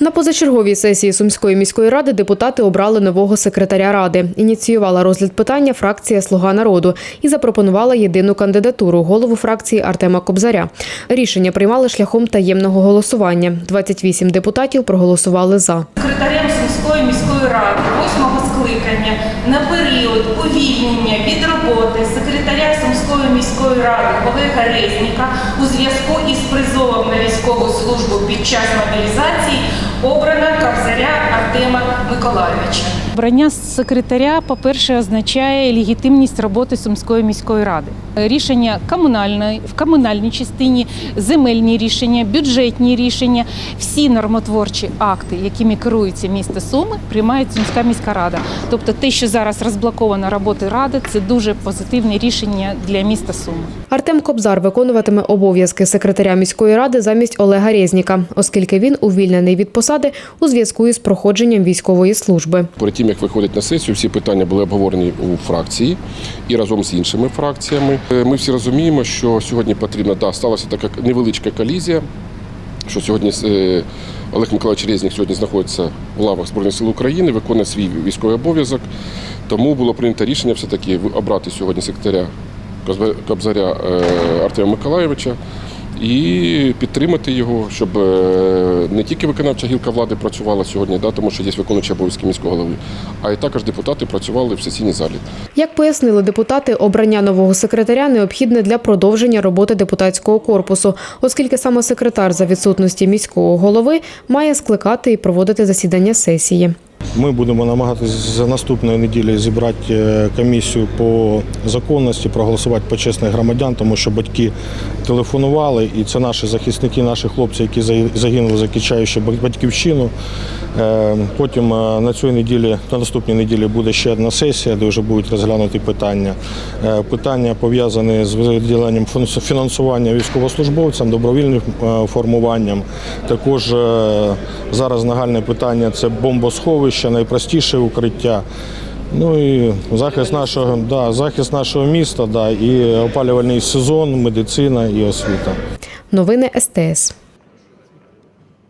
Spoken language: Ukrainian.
На позачерговій сесії Сумської міської ради депутати обрали нового секретаря ради. Ініціювала розгляд питання фракція Слуга народу і запропонувала єдину кандидатуру голову фракції Артема Кобзаря. Рішення приймали шляхом таємного голосування. 28 депутатів проголосували за. секретарем Сумської міської ради восьмого скликання на період увільнення від роботи секретаря Сумської міської ради Олега Резніка у зв'язку із призовом на військову службу під час мобілізації обрана Кавзаря Артема Миколайовича. Обрання секретаря, по-перше, означає легітимність роботи Сумської міської ради. Рішення комунальної в комунальній частині, земельні рішення, бюджетні рішення, всі нормотворчі акти, якими керується місто Суми, приймає Сумська міська рада. Тобто, те, що зараз розблоковано роботи ради, це дуже позитивне рішення для міста Суми. Артем Кобзар виконуватиме обов'язки секретаря міської ради замість Олега Резніка, оскільки він увільнений від посади у зв'язку із проходженням військової служби. Перед тим як виходить на сесію, всі питання були обговорені у фракції і разом з іншими фракціями. Е, Ми всі розуміємо, що сьогодні потрібна да, сталася така невеличка колізія. Що сьогодні е, Олег Миколаївич Резнік сьогодні знаходиться в лавах Збройних сил України, виконує свій військовий обов'язок. Тому було прийнято рішення все-таки обрати сьогодні секретаря Кобза- Кобзаря е, Артема Миколаєвича і підтримати його, щоб е, не тільки виконавча гілка влади працювала сьогодні, да, тому що є виконуючі обов'язки міського голови, а й також депутати працювали в сесійній залі. Як пояснили депутати, обрання нового секретаря необхідне для продовження роботи депутатського корпусу, оскільки саме секретар за відсутності міського голови має скликати і проводити засідання сесії. Ми будемо намагатися за наступної неділі зібрати е, комісію по законності, проголосувати почесних громадян, тому що батьки телефонували, і це наші захисники, наші хлопці, які загинули, захищаючи батьківщину. Е, Потім е, на цій неділі, на наступній неділі буде ще одна сесія, де вже будуть розглянуті питання. Питання пов'язані з виділенням фінансування військовослужбовцям, добровільним формуванням. Також зараз нагальне питання це бомбосховище, найпростіше укриття. Ну і захист нашого, да, захист нашого міста, да, і опалювальний сезон, медицина і освіта. Новини СТС.